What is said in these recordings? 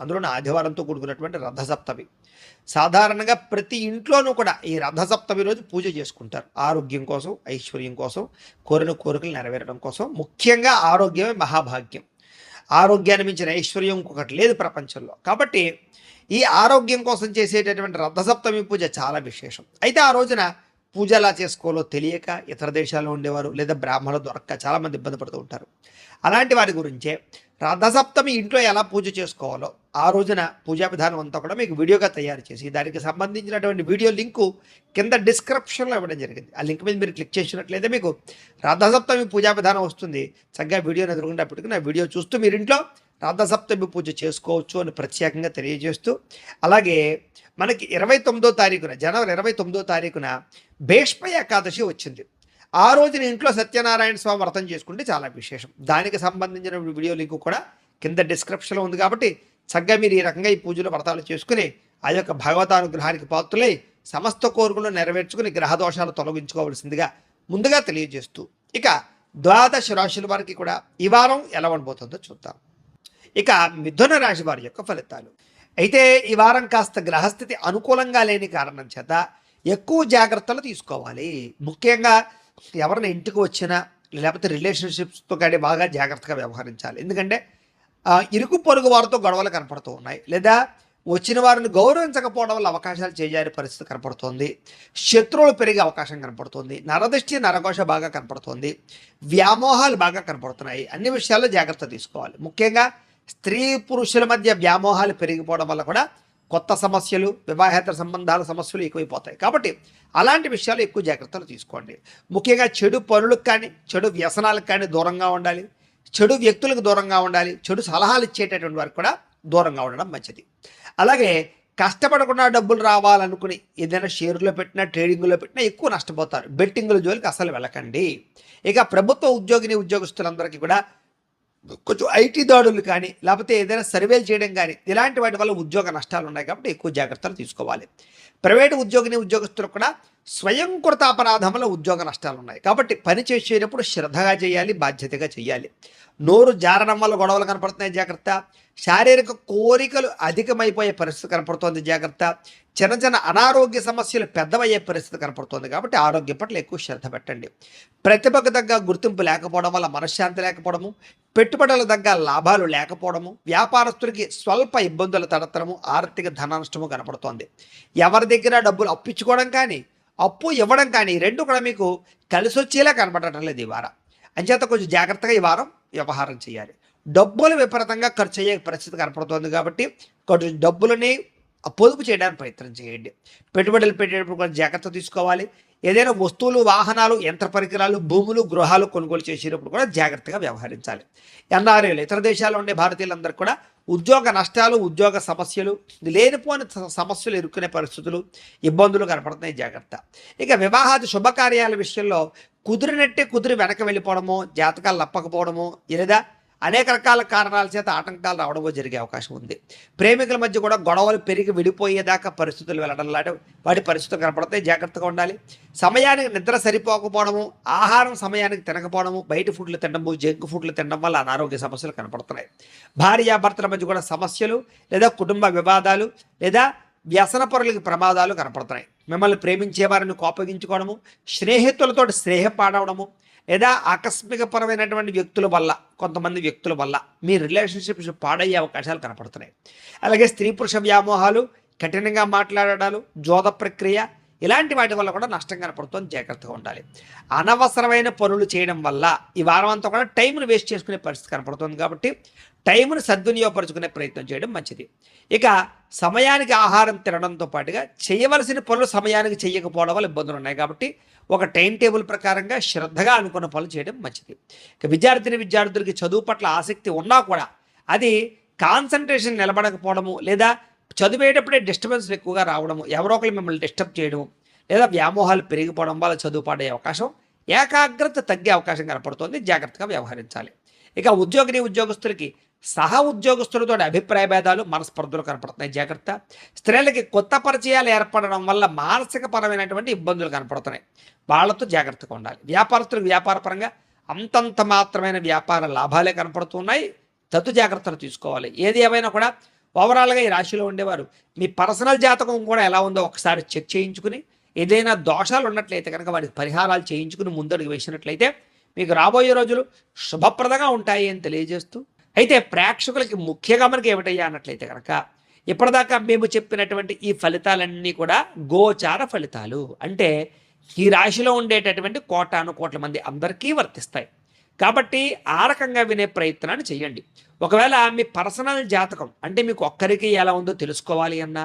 అందులో ఆదివారంతో కూడుకున్నటువంటి రథసప్తమి. సాధారణంగా ప్రతి ఇంట్లోనూ కూడా ఈ రథసప్తమి రోజు పూజ చేసుకుంటారు. ఆరోగ్యం కోసం ఐశ్వర్యం కోసం కోరిన కోరికలు నెరవేరడం కోసం ముఖ్యంగా ఆరోగ్యమే మహాభాగ్యం. ఆరోగ్యాన్ని మించిన ఐశ్వర్యం ఇంకొకటి లేదు ప్రపంచంలో. కాబట్టి ఈ ఆరోగ్యం కోసం చేసేటటువంటి రథసప్తమి పూజ చాలా విశేషం. అయితే ఆ రోజున పూజ ఎలా చేసుకోవాలో తెలియక ఇతర దేశాల్లో ఉండేవారు లేదా బ్రాహ్మణులు దొరక్క చాలామంది ఇబ్బంది పడుతూ ఉంటారు. అలాంటి వారి గురించే రథసప్తమి ఇంట్లో ఎలా పూజ చేసుకోవాలో ఆ రోజున పూజా విధానం అంతా కూడా మీకు వీడియోగా తయారు చేసి దానికి సంబంధించినటువంటి వీడియో లింకు కింద డిస్క్రిప్షన్లో ఇవ్వడం జరిగింది. ఆ లింక్ మీద మీరు క్లిక్ చేసినట్లయితే మీకు రథసప్తమి పూజా విధానం వస్తుంది. చక్కగా వీడియోని ఎదుర్కొనేటప్పటికి నా వీడియో చూస్తూ మీరు ఇంట్లో రథసప్తమి పూజ చేసుకోవచ్చు అని ప్రత్యేకంగా తెలియజేస్తూ అలాగే మనకి ఇరవై తొమ్మిదో తారీఖున జనవరి ఇరవై తొమ్మిదో తారీఖున భేష్మ ఏకాదశి వచ్చింది. ఆ రోజున ఇంట్లో సత్యనారాయణ స్వామి వ్రతం చేసుకుంటే చాలా విశేషం. దానికి సంబంధించిన వీడియో లింక్ కూడా కింద డిస్క్రిప్షన్లో ఉంది కాబట్టి చక్కగా మీరు ఈ రకంగా ఈ పూజలు వ్రతాలు చేసుకుని ఆ యొక్క భగవతానుగ్రహానికి పాత్రులై సమస్త కోరికలు నెరవేర్చుకుని గ్రహ దోషాలు తొలగించుకోవాల్సిందిగా ముందుగా తెలియజేస్తూ ఇక ద్వాదశ రాశుల వారికి కూడా ఈ వారం ఎలా ఉండబోతుందో చూద్దాం. ఇక మిథున రాశి వారి యొక్క ఫలితాలు. అయితే ఈ వారం కాస్త గ్రహస్థితి అనుకూలంగా లేని కారణం చేత ఎక్కువ జాగ్రత్తలు తీసుకోవాలి. ముఖ్యంగా ఎవరిని ఇంటికి వచ్చినా లేకపోతే రిలేషన్షిప్స్తో కానీ బాగా జాగ్రత్తగా వ్యవహరించాలి. ఎందుకంటే ఇరుకు పొరుగు వారితో గొడవలు కనపడుతూ ఉన్నాయి. లేదా వచ్చిన వారిని గౌరవించకపోవడం వల్ల అవకాశాలు చేజారి పరిస్థితి కనపడుతోంది. శత్రువులు పెరిగే అవకాశం కనపడుతుంది. నరదృష్టి నరఘోష బాగా కనపడుతోంది. వ్యామోహాలు బాగా కనపడుతున్నాయి. అన్ని విషయాల్లో జాగ్రత్త తీసుకోవాలి. ముఖ్యంగా స్త్రీ పురుషుల మధ్య వ్యామోహాలు పెరిగిపోవడం వల్ల కూడా కొత్త సమస్యలు వివాహేతర సంబంధాల సమస్యలు ఎక్కువైపోతాయి. కాబట్టి అలాంటి విషయాలు ఎక్కువ జాగ్రత్తలు తీసుకోండి. ముఖ్యంగా చెడు పనులకు కానీ చెడు వ్యసనాలకు కానీ దూరంగా ఉండాలి. చెడు వ్యక్తులకు దూరంగా ఉండాలి. చెడు సలహాలు ఇచ్చేటటువంటి వారికి కూడా దూరంగా ఉండడం మంచిది. అలాగే కష్టపడకుండా డబ్బులు రావాలనుకుని ఏదైనా షేర్లో పెట్టినా ట్రేడింగ్లో పెట్టినా ఎక్కువ నష్టపోతారు. బెట్టింగుల జోలికి అసలు వెళ్ళకండి. ఇక ప్రభుత్వ ఉద్యోగిని ఉద్యోగస్తులందరికీ కూడా కొంచెం ఐటీ దాడులు కానీ లేకపోతే ఏదైనా సర్వేలు చేయడం కానీ ఇలాంటి వాటి వల్ల ఉద్యోగ నష్టాలు ఉన్నాయి కాబట్టి ఎక్కువ జాగ్రత్తలు తీసుకోవాలి. ప్రైవేటు ఉద్యోగిని ఉద్యోగస్తులు కూడా స్వయంకృత అపరాధం వల్ల ఉద్యోగ నష్టాలు ఉన్నాయి. కాబట్టి పని చేసేటప్పుడు శ్రద్ధగా చేయాలి బాధ్యతగా చేయాలి. నోరు జారడం వల్ల గొడవలు కనపడుతున్నాయి జాగ్రత్త. శారీరక కోరికలు అధికమైపోయే పరిస్థితి కనపడుతోంది. జాగ్రత్త. చిన్న చిన్న అనారోగ్య సమస్యలు పెద్దవయ్యే పరిస్థితి కనపడుతోంది కాబట్టి ఆరోగ్యం పట్ల ఎక్కువ శ్రద్ధ పెట్టండి. ప్రతిభకు తగ్గ గుర్తింపు లేకపోవడం వల్ల మనశ్శాంతి లేకపోవడము పెట్టుబడుల తగ్గ లాభాలు లేకపోవడము వ్యాపారస్తులకి స్వల్ప ఇబ్బందుల తడతడము ఆర్థిక ధన నష్టము కనపడుతోంది. ఎవరి దగ్గర డబ్బులు అప్పించుకోవడం కానీ అప్పు ఇవ్వడం కానీ రెండు కూడా మీకు కలిసొచ్చేలా కనపడటం లేదు ఈ వారం. అంచేత కొంచెం జాగ్రత్తగా ఈ వారం వ్యవహారం చేయాలి. డబ్బులు విపరీతంగా ఖర్చు అయ్యే పరిస్థితి కనపడుతుంది కాబట్టి కొంచెం డబ్బులని పొదుపు చేయడానికి ప్రయత్నం చేయండి. పెట్టుబడులు పెట్టేటప్పుడు కూడా జాగ్రత్త తీసుకోవాలి. ఏదైనా వస్తువులు వాహనాలు యంత్ర పరికరాలు భూములు గృహాలు కొనుగోలు చేసేటప్పుడు కూడా జాగ్రత్తగా వ్యవహరించాలి. ఎన్ఆర్ఏలు ఇతర దేశాల్లో ఉండే భారతీయులందరూ కూడా ఉద్యోగ నష్టాలు ఉద్యోగ సమస్యలు లేనిపోని సమస్యలు ఎదుర్కొనే పరిస్థితులు ఇబ్బందులు కనపడుతున్నాయి. జాగ్రత్త. ఇక వివాహాది శుభకార్యాల విషయంలో కుదిరినట్టే కుదిరి వెనక వెళ్ళిపోవడము జాతకాలు నప్పకపోవడము లేదా అనేక రకాల కారణాల చేత ఆటంకాలు రావడమో జరిగే అవకాశం ఉంది. ప్రేమికుల మధ్య కూడా గొడవలు పెరిగి విడిపోయేదాకా పరిస్థితులు వెళ్ళడం లాంటి వాటి పరిస్థితులు కనపడతాయి. జాగ్రత్తగా ఉండాలి. సమయానికి నిద్ర సరిపోకపోవడము ఆహారం సమయానికి తినకపోవడము బయట ఫుడ్లు తినడము జంక్ ఫుడ్లు తినడం వల్ల అనారోగ్య సమస్యలు కనపడుతున్నాయి. భార్యాభర్తల మధ్య కూడా సమస్యలు లేదా కుటుంబ వివాదాలు లేదా వ్యసన పొరలకి ప్రమాదాలు కనపడుతున్నాయి. మిమ్మల్ని ప్రేమించే వారిని కోపగించుకోవడము స్నేహితులతో స్నేహపాడవడము లేదా ఆకస్మికపరమైనటువంటి వ్యక్తుల వల్ల కొంతమంది వ్యక్తుల వల్ల మీ రిలేషన్షిప్స్ పాడయ్యే అవకాశాలు కనపడుతున్నాయి. అలాగే స్త్రీ పురుష వ్యామోహాలు కఠినంగా మాట్లాడడాలు జోద ప్రక్రియ ఇలాంటి వాటి వల్ల కూడా నష్టం కనపడుతుంది. జాగ్రత్తగా ఉండాలి. అనవసరమైన పనులు చేయడం వల్ల ఈ వారం అంతా కూడా టైంను వేస్ట్ చేసుకునే పరిస్థితి కనపడుతుంది కాబట్టి టైంను సద్వినియోగపరచుకునే ప్రయత్నం చేయడం మంచిది. ఇక సమయానికి ఆహారం తినడంతో పాటుగా చేయవలసిన పనులు సమయానికి చేయకపోవడం వల్ల ఇబ్బందులు ఉన్నాయి కాబట్టి ఒక టైం టేబుల్ ప్రకారంగా శ్రద్ధగా అనుకున్న పనులు చేయడం మంచిది. ఇక విద్యార్థిని విద్యార్థులకి చదువు పట్ల ఆసక్తి ఉన్నా కూడా అది కాన్సన్ట్రేషన్ నిలబడకపోవడము లేదా చదివేటప్పుడే డిస్టర్బెన్స్ ఎక్కువగా రావడము ఎవరో ఒకరు మిమ్మల్ని డిస్టర్బ్ చేయడం లేదా వ్యామోహాలు పెరిగిపోవడం వల్ల చదువు పాడే అవకాశం ఏకాగ్రత తగ్గే అవకాశం కనపడుతుంది. జాగ్రత్తగా వ్యవహరించాలి. ఇక ఉద్యోగిని ఉద్యోగస్తులకి సహ ఉద్యోగస్తులతో అభిప్రాయ భేదాలు మనస్పర్ధలు కనపడుతున్నాయి. జాగ్రత్త. స్త్రీలకి కొత్త పరిచయాలు ఏర్పడడం వల్ల మానసిక పరమైనటువంటి ఇబ్బందులు కనపడుతున్నాయి. వాళ్ళతో జాగ్రత్తగా ఉండాలి. వ్యాపారస్తులకు వ్యాపారపరంగా అంతంత మాత్రమైన వ్యాపార లాభాలే కనపడుతున్నాయి. తత్తు జాగ్రత్తలు తీసుకోవాలి. ఏది ఏమైనా కూడా ఓవరాల్గా ఈ రాశిలో ఉండేవారు. మీ పర్సనల్ జాతకం కూడా ఎలా ఉందో ఒకసారి చెక్ చేయించుకుని ఏదైనా దోషాలు ఉన్నట్లయితే కనుక వాటికి పరిహారాలు చేయించుకుని ముందడుగు వేసినట్లయితే మీకు రాబోయే రోజులు శుభప్రదంగా ఉంటాయి అని తెలియజేస్తూ అయితే ప్రేక్షకులకి ముఖ్యంగా మనకి ఏమిటయ్యా అన్నట్లయితే కనుక ఇప్పటిదాకా మేము చెప్పినటువంటి ఈ ఫలితాలన్నీ కూడా గోచార ఫలితాలు. అంటే ఈ రాశిలో ఉండేటటువంటి కోటాను కోట్ల మంది అందరికీ వర్తిస్తాయి. కాబట్టి ఆ రకంగా వినే ప్రయత్నాన్ని చేయండి. ఒకవేళ మీ పర్సనల్ జాతకం అంటే మీకు ఒక్కరికి ఎలా ఉందో తెలుసుకోవాలి అన్నా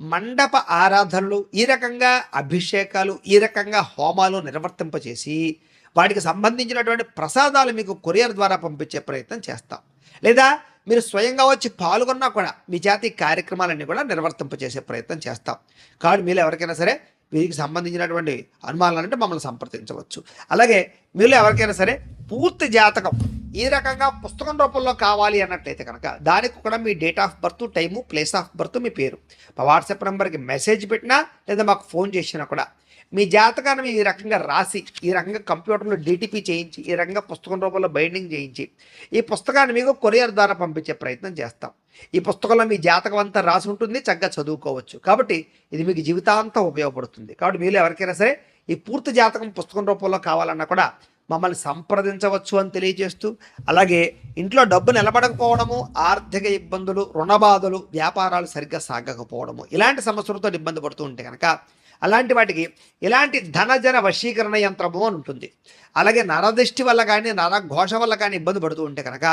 మండప ఆరాధనలు ఈ రకంగా అభిషేకాలు ఈ రకంగా హోమాలు నిర్వర్తింపచేసి వాటికి సంబంధించినటువంటి ప్రసాదాలు మీకు కొరియర్ ద్వారా పంపించే ప్రయత్నం చేస్తాం. లేదా మీరు స్వయంగా వచ్చి పాల్గొన్నా కూడా మీ జాతి కార్యక్రమాలన్నీ కూడా నిర్వర్తింపచేసే ప్రయత్నం చేస్తాం. కాబట్టి మీరు ఎవరికైనా సరే వీరికి సంబంధించినటువంటి అనుమానాలు అంటే మమ్మల్ని సంప్రదించవచ్చు. అలాగే మీరు ఎవరికైనా సరే పూర్తి జాతకం ఈ రకంగా పుస్తకం రూపంలో కావాలి అన్నట్లయితే కనుక దానికి కూడా మీ date of birth time place of birth మీ పేరు. మా వాట్సాప్ నెంబర్కి మెసేజ్ పెట్టినా లేదా మాకు ఫోన్ చేసినా కూడా మీ జాతకాన్ని ఈ రకంగా రాసి ఈ రకంగా కంప్యూటర్లో డిటిపి చేయించి ఈ రకంగా పుస్తకం రూపంలో బైండింగ్ చేయించి ఈ పుస్తకాన్ని మీకు కొరియర్ ద్వారా పంపించే ప్రయత్నం చేస్తాం. ఈ పుస్తకంలో మీ జాతకం అంతా రాసి ఉంటుంది చక్కగా చదువుకోవచ్చు. కాబట్టి ఇది మీకు జీవితాంతం ఉపయోగపడుతుంది. కాబట్టి మీరు ఎవరికైనా సరే ఈ పూర్తి జాతకం పుస్తకం రూపంలో కావాలన్నా కూడా మమ్మల్ని సంప్రదించవచ్చు అని తెలియజేస్తూ అలాగే ఇంట్లో డబ్బు నిలబడకపోవడము ఆర్థిక ఇబ్బందులు రుణబాధలు వ్యాపారాలు సరిగ్గా సాగకపోవడము ఇలాంటి సమస్యలతో ఇబ్బంది పడుతూ ఉంటే కనుక అలాంటి వాటికి ఇలాంటి ధనజన వశీకరణ యంత్రము అని ఉంటుంది. అలాగే నరదృష్టి వల్ల కానీ నరఘోష వల్ల కానీ ఇబ్బంది పడుతూ ఉంటే కనుక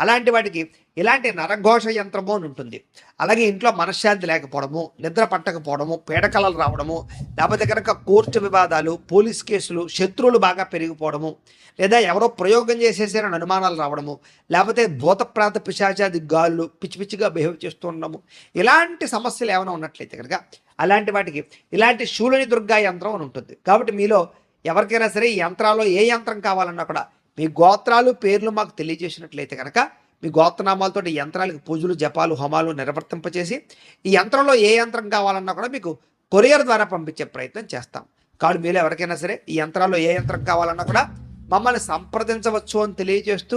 అలాంటి వాటికి ఇలాంటి నరఘోష యంత్రము అని ఉంటుంది. అలాగే ఇంట్లో మనశ్శాంతి లేకపోవడము నిద్ర పట్టకపోవడము పీడకలలు రావడము లేకపోతే కనుక కోర్టు వివాదాలు పోలీస్ కేసులు శత్రువులు బాగా పెరిగిపోవడము లేదా ఎవరో ప్రయోగం చేసేసారని అనుమానాలు రావడము లేకపోతే భూతప్రాత పిశాచాది గాళ్ళు పిచ్చి పిచ్చిగా బిహేవ్ చేస్తూ ఉండడము ఇలాంటి సమస్యలు ఏమైనా ఉన్నట్లయితే కనుక అలాంటి వాటికి ఇలాంటి శూలని దుర్గా యంత్రం అని ఉంటుంది. కాబట్టి మీలో ఎవరికైనా సరే ఈ యంత్రాల్లో ఏ యంత్రం కావాలన్నా కూడా మీ గోత్రాలు పేర్లు మాకు తెలియజేసినట్లయితే కనుక మీ గోత్రనామాలతో యంత్రాలకు పూజలు జపాలు హోమాలు నిర్వర్తింపచేసి ఈ యంత్రంలో ఏ యంత్రం కావాలన్నా కూడా మీకు కొరియర్ ద్వారా పంపించే ప్రయత్నం చేస్తాం. కాదు మీరు ఎవరికైనా సరే ఈ యంత్రాల్లో ఏ యంత్రం కావాలన్నా కూడా మమ్మల్ని సంప్రదించవచ్చు అని తెలియజేస్తూ